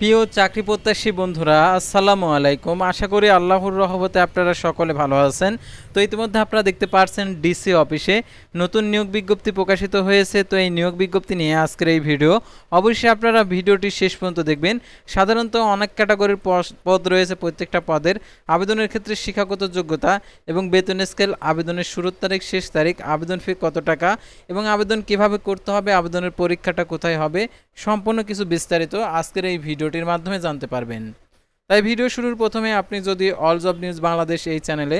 প্রিয় চাকরি প্রত্যাশী বন্ধুরা, আসসালামু আলাইকুম। আশা করি আল্লাহর রহমতে আপনারা সকলে ভালো আছেন। তো ইতিমধ্যে আপনারা দেখতে পাচ্ছেন ডিসি অফিসে নতুন নিয়োগ বিজ্ঞপ্তি প্রকাশিত হয়েছে। তো এই নিয়োগ বিজ্ঞপ্তি নিয়ে আজকের এই ভিডিও। অবশ্যই আপনারা ভিডিওটি শেষ পর্যন্ত দেখবেন। সাধারণত অনেক ক্যাটাগরির পদ রয়েছে প্রত্যেকটা পদের। আবেদনের ক্ষেত্রে শিক্ষাগত যোগ্যতা এবং বেতন স্কেল আবেদনের শুরুর তারিখ, শেষ তারিখ, আবেদন ফি কত টাকা এবং আবেদন কীভাবে করতে হবে, আবেদনের পরীক্ষাটা কোথায় হবে, সম্পূর্ণ কিছু বিস্তারিত আজকের এই ভিডিওটির মাধ্যমে জানতে পারবেন। তাই ভিডিও শুরুর প্রথমে আপনি যদি অল জব নিউজ বাংলাদেশ এই চ্যানেলে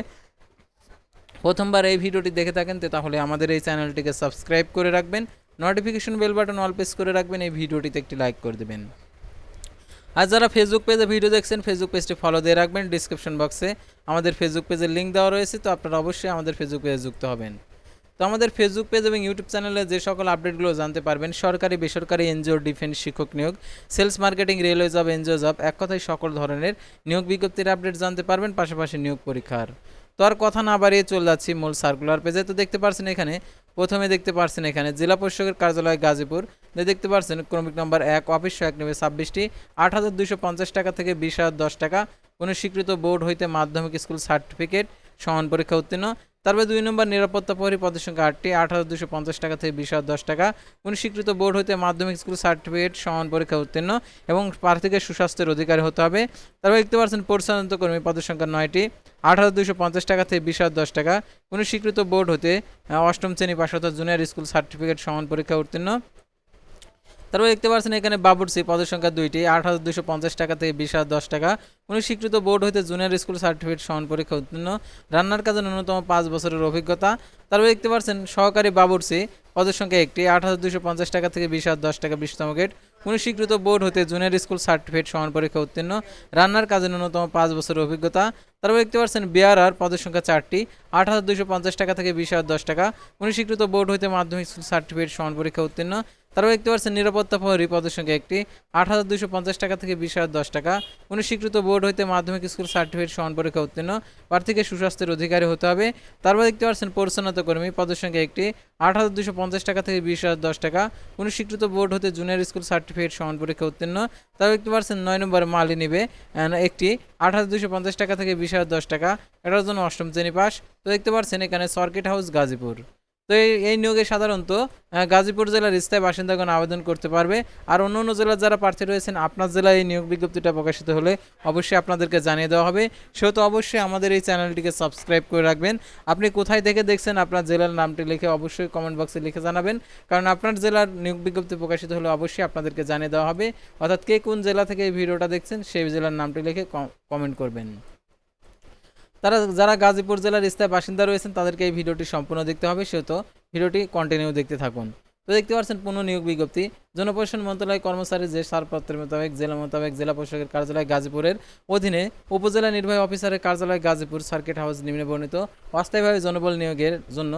প্রথমবার এই ভিডিওটি দেখে থাকেন তাহলে আমাদের এই চ্যানেলটিকে সাবস্ক্রাইব করে রাখবেন notification bell button all press করে রাখবেন, এই ভিডিওটিতে একটি লাইক করে দেবেন। আর যারা ফেসবুক পেজে ভিডিও দেখছেন ফেসবুক পেজটি ফলো দিয়ে রাখবেন ডিসক্রিপশন বক্সে আমাদের ফেসবুক পেজের লিঙ্ক দেওয়া রয়েছে, তো আপনারা অবশ্যই আমাদের ফেসবুক পেজে যুক্ত হবেন। তো আমাদের ফেসবুক পেজ এবং ইউটিউব চ্যানেলে যে সকল আপডেটগুলো জানতে পারবেন, সরকারি, বেসরকারি এনজিও ডিফেন্স শিক্ষক, নিয়োগ sales marketing railway job NGO job এক কথায় সকল ধরনের নিয়োগ বিজ্ঞপ্তির আপডেট জানতে পারবেন, পাশাপাশি নিয়োগ পরীক্ষার। তো আর কথা না বাড়িয়ে চলে যাচ্ছি মূল সার্কুলার পেজে তো দেখতে পাচ্ছেন এখানে, প্রথমে দেখতে পাচ্ছেন এখানে, জেলা পরিষদের কার্যালয় গাজীপুর। দেখতে পাচ্ছেন ক্রমিক নম্বর এক অফিস এক নেবে ছাব্বিশটি, আট হাজার দুশো পঞ্চাশ টাকা থেকে বিশ হাজার দশ টাকা। কোনো স্বীকৃত বোর্ড হইতে মাধ্যমিক স্কুল সার্টিফিকেট সমান পরীক্ষা উত্তীর্ণ। তারপরে দুই নম্বর নিরাপত্তা প্রহরী পদের সংখ্যা আটটি আট হাজার দুশো পঞ্চাশ টাকা থেকে বিশ হাজার দশ টাকা। কোনো স্বীকৃত বোর্ড হতে মাধ্যমিক স্কুল সার্টিফিকেট সমান পরীক্ষা উত্তীর্ণ এবং প্রার্থীকে সুস্বাস্থ্যের অধিকারী হতে হবে। তারপরে দেখতে পারছেন পরিচালন্ত কর্মী পদের সংখ্যা নয়টি আট হাজার দুশো পঞ্চাশ টাকা থেকে বিশ হাজার দশ টাকা। কোনো স্বীকৃত বোর্ড হতে অষ্টম শ্রেণি পাশ অর্থাৎ জুনিয়র স্কুল সার্টিফিকেট সমান পরীক্ষা উত্তীর্ণ। তারপর দেখতে পাচ্ছেন এখানে বাবুরসি পদের সংখ্যা দুইটি। আট হাজার দুশো পঞ্চাশ টাকা থেকে বিশ হাজার দশ টাকা। কোনো স্বীকৃত বোর্ড হইতে জুনিয়র স্কুল সার্টিফিকেট সমান পরীক্ষা উত্তীর্ণ। রান্নার কাজে ন্যূনতম পাঁচ বছরের অভিজ্ঞতা। তারপর দেখতে পাচ্ছেন সহকারী বাবুরসি পদের সংখ্যা একটি। আট হাজার দুশো পঞ্চাশ টাকা থেকে বিশ হাজার দশ টাকা বিশতম গেট কোনো স্বীকৃত বোর্ড হতে জুনিয়র স্কুল সার্টিফিকেট সমান পরীক্ষা উত্তীর্ণ। রান্নার কাজে ন্যূনতম পাঁচ বছরের অভিজ্ঞতা। তারপর দেখতে পাচ্ছেন বিআরআর পদের সংখ্যা চারটি। আট হাজার দুশো পঞ্চাশ টাকা থেকে বিশ হাজার দশ টাকা। কোনো স্বীকৃত বোর্ড হইতে মাধ্যমিক স্কুল সার্টিফিকেট সমান পরীক্ষা উত্তীর্ণ। তারপর দেখতে পাচ্ছেন নিরাপত্তা প্রহরী পদের সংখ্যা একটি আট হাজার দুশো পঞ্চাশ টাকা থেকে বিশ হাজার দশ টাকা। কোনো স্বীকৃত বোর্ড হইতে মাধ্যমিক স্কুল সার্টিফিকেট সমান পরীক্ষা উত্তীর্ণ। প্রার্থীকে সুস্বাস্থ্যের অধিকারী হতে হবে। তারপর দেখতে পাচ্ছেন পরিচ্ছন্নতা কর্মী পদের সংখ্যা একটি আট হাজার দুশো পঞ্চাশ টাকা থেকে বিশ হাজার দশ টাকা। কোনো স্বীকৃত বোর্ড হতে জুনিয়র স্কুল সার্টিফিকেট সমান পরীক্ষা উত্তীর্ণ। তারপর দেখতে পাচ্ছেন নয় নম্বর মালি নিবে। একটি আট হাজার দুশো পঞ্চাশ টাকা থেকে বিশ হাজার দশ টাকা। এটার জন্য অষ্টম শ্রেণি পাস। তো দেখতে পাচ্ছেন এখানে সার্কিট হাউস গাজীপুর। তো এই নিয়োগে সাধারণত গাজীপুর জেলার স্থায়ী বাসিন্দাগণ আবেদন করতে পারবে। আর অন্য অন্য জেলার যারা প্রার্থী রয়েছেন, আপনার জেলায় এই নিয়োগ বিজ্ঞপ্তিটা প্রকাশিত হলে অবশ্যই আপনাদেরকে জানিয়ে দেওয়া হবে। সেহেতু অবশ্যই আমাদের এই চ্যানেলটিকে সাবস্ক্রাইব করে রাখবেন। আপনি কোথায় থেকে দেখছেন, আপনার জেলার নামটি লিখে অবশ্যই কমেন্ট বক্সে লিখে জানাবেন। কারণ আপনার জেলার নিয়োগ বিজ্ঞপ্তি প্রকাশিত হলে অবশ্যই আপনাদেরকে জানিয়ে দেওয়া হবে। অর্থাৎ কে কোন জেলা থেকে এই ভিডিওটা দেখছেন, সেই জেলার নামটি লিখে কমেন্ট করবেন। তারা যারা গাজীপুর জেলার স্থায়ী বাসিন্দা রয়েছেন, তাদেরকে এই ভিডিওটি সম্পূর্ণ দেখতে হবে। সেহেতু ভিডিওটি কন্টিনিউ দেখতে থাকুন। তো দেখতে পাচ্ছেন পুনঃ নিয়োগ বিজ্ঞপ্তি। জনপ্রশাসন মন্ত্রণালয় কর্মচারী যে ছাড়পত্রের মোতাবেক জেলা মোতাবেক জেলা প্রশাসকের কার্যালয় গাজীপুরের অধীনে উপজেলা নির্বাহী অফিসারের কার্যালয় গাজীপুর সার্কিট হাউস নিম্নে বর্ণিত অস্থায়ীভাবে জনবল নিয়োগের জন্য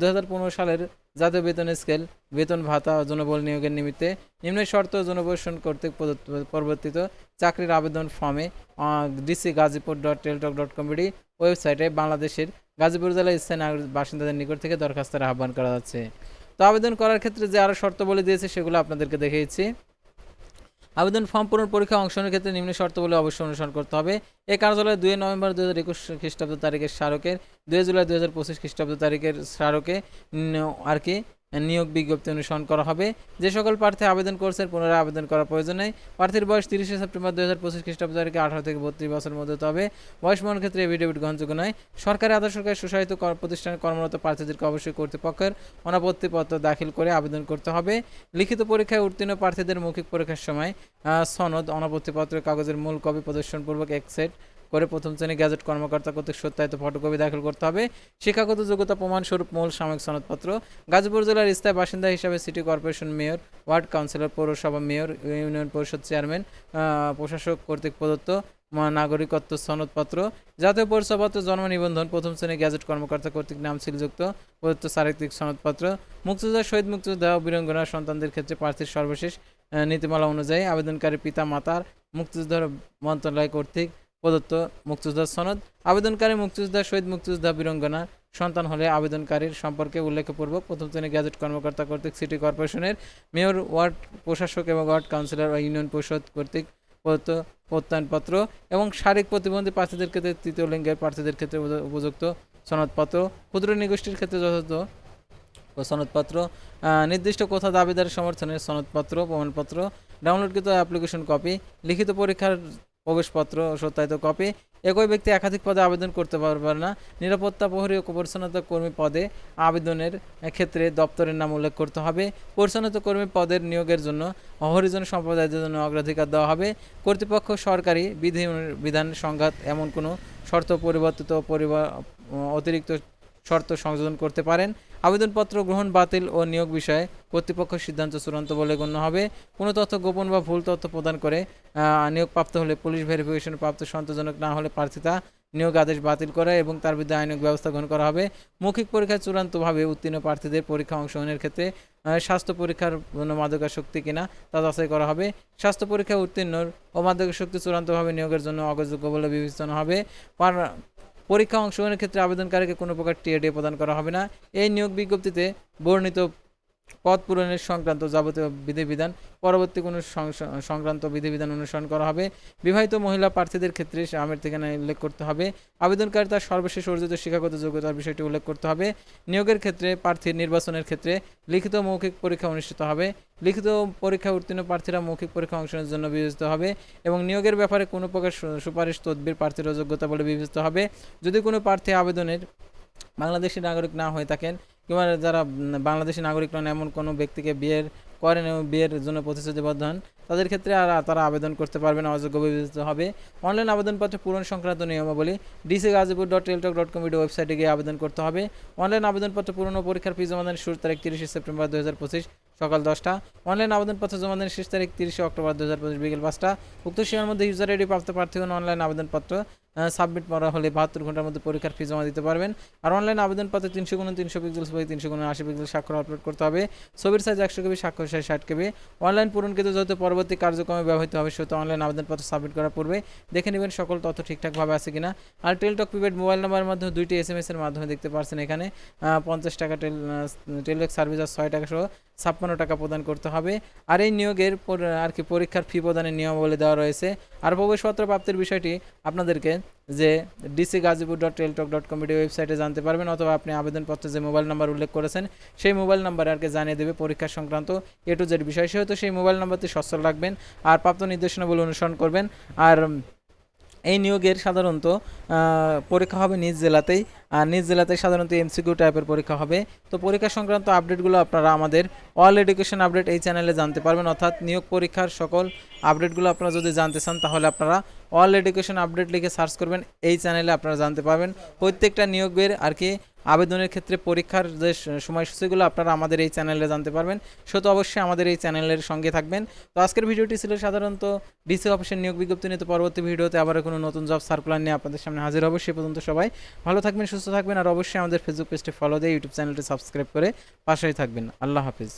দু হাজার পনেরো সালের জাতীয় বেতন স্কেল, বেতন ভাতা জনবল নিয়োগের নিমিত্তে নিম্ন শর্ত জনপ্রশাসন কর্তৃক প্রবর্তিত চাকরির আবেদন ফর্মে DC Gazipur dot Teletalk dot com ওয়েবসাইটে বাংলাদেশের গাজীপুর জেলার নাগরিক বাসিন্দাদের নিকট থেকে দরখাস্তের আহ্বান করা যাচ্ছে। তো আবেদন করার ক্ষেত্রে যে আরও শর্ত বলে দিয়েছে, সেগুলো আপনাদেরকে দেখিয়েছি। আবেদন ফর্ম পূরণ পরীক্ষা অংশগ্রহণের ক্ষেত্রে নিম্ন শর্তগুলো অবশ্যই অনুসরণ করতে হবে। এই কার্যালয়ে দুই নভেম্বর দু হাজার একুশ খ্রিস্টাব্দ তারিখের স্মারকের, দুই জুলাই দু হাজার পঁচিশ খ্রিস্টাব্দ তারিখের স্মারকে আর কি নিয়োগ বিজ্ঞপ্তি অনুসরণ করা হবে। যে সকল প্রার্থী আবেদন করছেন, পুনরায় আবেদন করার প্রয়োজন নেই। প্রার্থীর বয়স তিরিশে সেপ্টেম্বর দু হাজার পঁচিশ খ্রিস্টাব্দ তারিখে আঠারো থেকে বত্রিশ বছরের মধ্যে হতে হবে বয়স মনের ক্ষেত্রে এভিডেভিট গ্রহণযোগ্য নয়। সরকারি আদর্শ সরকারি সুশাসিত প্রতিষ্ঠানে কর্মরত প্রার্থীদেরকে অবশ্যই কর্তৃপক্ষের অনাপত্তিপত্র দাখিল করে আবেদন করতে হবে। লিখিত পরীক্ষায় উত্তীর্ণ প্রার্থীদের মৌখিক পরীক্ষার সময় সনদ, অনাপত্তিপত্রের কাগজের মূল কপি প্রদর্শনপূর্বক এক সেট করে প্রথম শ্রেণি গ্যাজেট কর্মকর্তা কর্তৃক সত্যায়িত ফটোকপি দাখিল করতে হবে। শিক্ষাগত যোগ্যতা প্রমাণস্বরূপ মূল সাময়িক সনদপত্র। গাজীপুর জেলার স্থায়ী বাসিন্দা হিসাবে city corporation mayor, ward councillor, পৌরসভা মেয়র, ইউনিয়ন পরিষদ চেয়ারম্যান প্রশাসক কর্তৃক প্রদত্ত নাগরিকত্ব সনদপত্র। জাতীয় পরিচয়পত্র, জন্ম নিবন্ধন, প্রথম শ্রেণি গ্যাজেট কর্মকর্তা কর্তৃক নাম সিলযুক্ত প্রদত্ত চারিত্রিক সনদপত্র। মুক্তিযোদ্ধা শহীদ মুক্তিযোদ্ধা ও বীরঙ্গনা সন্তানদের ক্ষেত্রে প্রার্থীর সর্বশেষ নীতিমালা অনুযায়ী আবেদনকারী পিতা মাতার মুক্তিযোদ্ধার মন্ত্রণালয় কর্তৃক প্রদত্ত মুক্তিযোদ্ধার সনদ, আবেদনকারী মুক্তিযোদ্ধা, শহীদ মুক্তিযোদ্ধা, বীরঙ্গনা সন্তান হলে আবেদনকারীর সম্পর্কে উল্লেখপূর্বক প্রথম শ্রেণি গ্যাজেট কর্মকর্তা কর্তৃক সিটি কর্পোরেশনের মেয়র, ওয়ার্ড প্রশাসক এবং ওয়ার্ড কাউন্সিলর ও ইউনিয়ন পরিষদ কর্তৃক প্রদত্ত প্রত্যয়নপত্র এবং শারীরিক প্রতিবন্ধী প্রার্থীদের ক্ষেত্রে তৃতীয় লিঙ্গের প্রার্থীদের ক্ষেত্রে উপযুক্ত সনদপত্র, ক্ষুদ্র নিগোষ্ঠীর ক্ষেত্রে যথাযথ সনদপত্র নির্দিষ্ট কোথা দাবিদারের সমর্থনের সনদপত্র, প্রমাণপত্র, ডাউনলোডকৃত অ্যাপ্লিকেশন কপি, লিখিত পরীক্ষার প্রবেশপত্র, সত্যায়িত কপি। একই ব্যক্তি একাধিক পদে আবেদন করতে পারবে না। নিরাপত্তা প্রহরী ও পরিচ্ছন্নতা কর্মী পদে আবেদনের ক্ষেত্রে দপ্তরের নাম উল্লেখ করতে হবে। পরিচ্ছন্নতা কর্মী পদের নিয়োগের জন্য হরিজন সম্প্রদায়ের জন্য অগ্রাধিকার দেওয়া হবে। কর্তৃপক্ষ সরকারি বিধি বিধান সংঘাত এমন কোনো শর্ত পরিবর্তিত পরিবার অতিরিক্ত শর্ত সংযোজন করতে পারেন। আবেদনপত্র গ্রহণ বাতিল ও নিয়োগ বিষয়ে কর্তৃপক্ষ সিদ্ধান্ত চূড়ান্ত বলে গণ্য হবে। কোনো তথ্য গোপন বা ভুল তথ্য প্রদান করে নিয়োগপ্রাপ্ত হলে পুলিশ ভেরিফিকেশন প্রাপ্ত সন্তোষজনক না হলে প্রার্থিতা নিয়োগ আদেশ বাতিল করে এবং তার বিরুদ্ধে আইনক ব্যবস্থা গ্রহণ করা হবে। মৌখিক পরীক্ষায় চূড়ান্তভাবে উত্তীর্ণ প্রার্থীদের পরীক্ষা অংশগ্রহণের ক্ষেত্রে স্বাস্থ্য পরীক্ষার কোনো মাদকাসক্তি কিনা তা যাচাই করা হবে। স্বাস্থ্য পরীক্ষায় উত্তীর্ণ ও মাদকাসক্তি চূড়ান্তভাবে নিয়োগের জন্য অগ্রযোগ্য বলে বিবেচনা হবে। পরীক্ষা অংশগ্রহণের ক্ষেত্রে আবেদনকারীকে কোনো প্রকার টিএডি প্রদান করা হবে না। এই নিয়োগ বিজ্ঞপ্তিতে বর্ণিত পদ পূরণের সংক্রান্ত যাবতীয় বিধিবিধান, পরবর্তী কোনো সংক্রান্ত বিধিবিধান অনুসরণ করা হবে। বিবাহিত মহিলা প্রার্থীদের ক্ষেত্রে আমের ঠিকানা উল্লেখ করতে হবে। আবেদনকারী তার সর্বশেষ অর্জিত শিক্ষাগত যোগ্যতার বিষয়টি উল্লেখ করতে হবে। নিয়োগের ক্ষেত্রে প্রার্থীর নির্বাচনের ক্ষেত্রে লিখিত মৌখিক পরীক্ষা অনুষ্ঠিত হবে। লিখিত পরীক্ষা উত্তীর্ণ প্রার্থীরা মৌখিক পরীক্ষা অংশগ্রহণের জন্য বিবেচিত হবে এবং নিয়োগের ব্যাপারে কোনো প্রকার সুপারিশ, তদবির প্রার্থীর যোগ্যতা বলে বিবেচিত হবে। যদি কোনো প্রার্থী আবেদনের বাংলাদেশি নাগরিক না হয়ে থাকেন কিংবা যারা বাংলাদেশি নাগরিক নন, এমন কোনো ব্যক্তিকে বিয়ের করেন এবং বিয়ের জন্য প্রতিশ্রুতিবদ্ধ হন, তাদের ক্ষেত্রে আর তারা আবেদন করতে পারবেন অযোগ্য বিবেচিত হবে। অনলাইন আবেদনপত্র পূরণ সংক্রান্ত নিয়মাবলী DC Gazipur dot Teletalk dot com ওয়েবসাইটে গিয়ে আবেদন করতে হবে। অনলাইন আবেদনপত্র পূরণ ও পরীক্ষার ফি জমাদানের শুরু তারিখ তিরিশে সেপ্টেম্বর দু হাজার পঁচিশ সকাল দশটা। অনলাইন আবেদনপত্র জমাদানের শেষ তারিখ তিরিশে অক্টোবর দু হাজার পঁচিশ বিকেল পাঁচটা। উক্ত সময়ের মধ্যে ইউজার আইডি প্রাপ্ত প্রার্থীগণ অনলাইন আবেদনপত্র সাবমিট করা হলে বাহাত্তর ঘণ্টার মধ্যে পরীক্ষার ফি জমা দিতে পারবেন। আর অনলাইন আবেদনপত্রে তিনশো গুণ তিনশো পিক্সেল ছবি তিনশো গুণ আশি পিক্সেল স্বাক্ষর আপলোড করতে হবে। ছবির সাইজ একশো কেবি, স্বাক্ষর সাইজ ষাট কেবি। অনলাইন পূরণকৃত যত পরবর্তী কার্যক্রমে ব্যবহৃত হবে সেহেতু অনলাইন আবেদনপত্র সাবমিট করার পূর্বে দেখে নেবেন সকল তথ্য ঠিকঠাকভাবে আছে কিনা। আর টেলটক প্রিপেড মোবাইল নাম্বারের মাধ্যমে দুইটি এস এম এর মাধ্যমে দেখতে পারছেন এখানে। পঞ্চাশ টাকা টেল টেলটক সার্ভিস আর ছয় টাকা সহ ছাপ্পান্ন টাকা প্রদান করতে হবে। আর এই নিয়োগের আর কি পরীক্ষার ফি প্রদানের নিয়মাবলী দেওয়া রয়েছে। আর প্রবেশপত্র প্রাপ্তির বিষয়টি আপনাদেরকে যে DC Gazipur dot Teletalk dot com ওয়েবসাইটে জানতে পারবেন, অথবা আপনি আবেদনপত্রে যে মোবাইল নাম্বার উল্লেখ করেছেন, সেই মোবাইল নাম্বারে আর কি জানিয়ে দেবে পরীক্ষা সংক্রান্ত এ টু জেড বিষয়। সেহেতু সেই মোবাইল নাম্বারটি সচ্ছল রাখবেন আর প্রাপ্ত নির্দেশনাবলী অনুসরণ করবেন। আর এই নিয়োগের সাধারণত পরীক্ষা হবে নিজ জেলাতেই, আর নিজ জেলাতে সাধারণত এমসিকিউ টাইপের পরীক্ষা হবে। তো পরীক্ষা সংক্রান্ত আপডেটগুলো আপনারা আমাদের অল এডুকেশন আপডেট এই চ্যানেলে জানতে পারবেন। অর্থাৎ নিয়োগ পরীক্ষার সকল আপডেটগুলো আপনারা যদি জানতে চান, তাহলে আপনারা অল এডুকেশন আপডেট লিখে সার্চ করবেন, এই চ্যানেলে আপনারা জানতে পারবেন। প্রত্যেকটা নিয়োগের আর কি আবেদনের ক্ষেত্রে পরীক্ষার যে সময়সূচিগুলো আপনারা আমাদের এই চ্যানেলে জানতে পারবেন। সেহেতু অবশ্যই আমাদের এই চ্যানেলের সঙ্গে থাকবেন। তো আজকের ভিডিওটি ছিল সাধারণত ডিসি অফিসের নিয়োগ বিজ্ঞপ্তি নিয়ে। তো পরবর্তী ভিডিওতে আবার কোনো নতুন জব সার্কুলার নিয়ে আপনাদের সামনে হাজির হব। সে পর্যন্ত সবাই ভালো থাকবেন, সুস্থ থাকবেন। আর অবশ্যই আমাদের ফেসবুক পেজটি ফলো দিয়ে ইউটিউব চ্যানেলটি সাবস্ক্রাইব করে পাশেই থাকবেন। আল্লাহ হাফিজ।